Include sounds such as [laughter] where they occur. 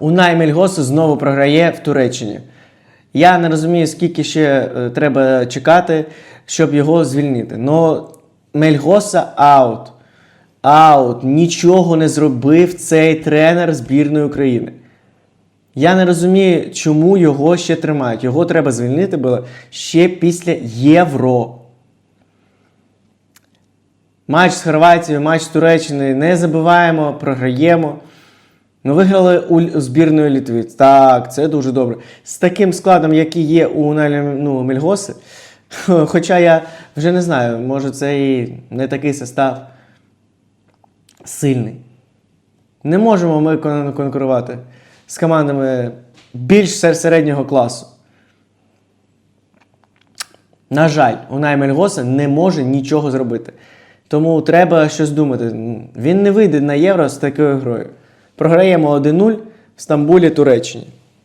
Унай Мельгоса знову програє в Туреччині. Я не розумію, скільки ще е, треба чекати, щоб його звільнити. Но Мельгоса аут. Аут. Нічого не зробив цей тренер збірної України. Я не розумію, чому його ще тримають. Його треба звільнити було ще після Євро. Матч з Хорватією, матч з Туреччиною не забиваємо, програємо. Ну, виграли у збірної Літви. Так, це дуже добре. З таким складом, який є у ну, Мельгоси. [laughs] Хоча я вже не знаю, може це і не такий состав сильний. Не можемо ми конкурувати з командами більш середнього класу. На жаль, Унай Мельгоса не може нічого зробити. Тому треба щось думати. Він не вийде на євро з такою грою. Програємо 1-0 в Стамбулі, Туреччині.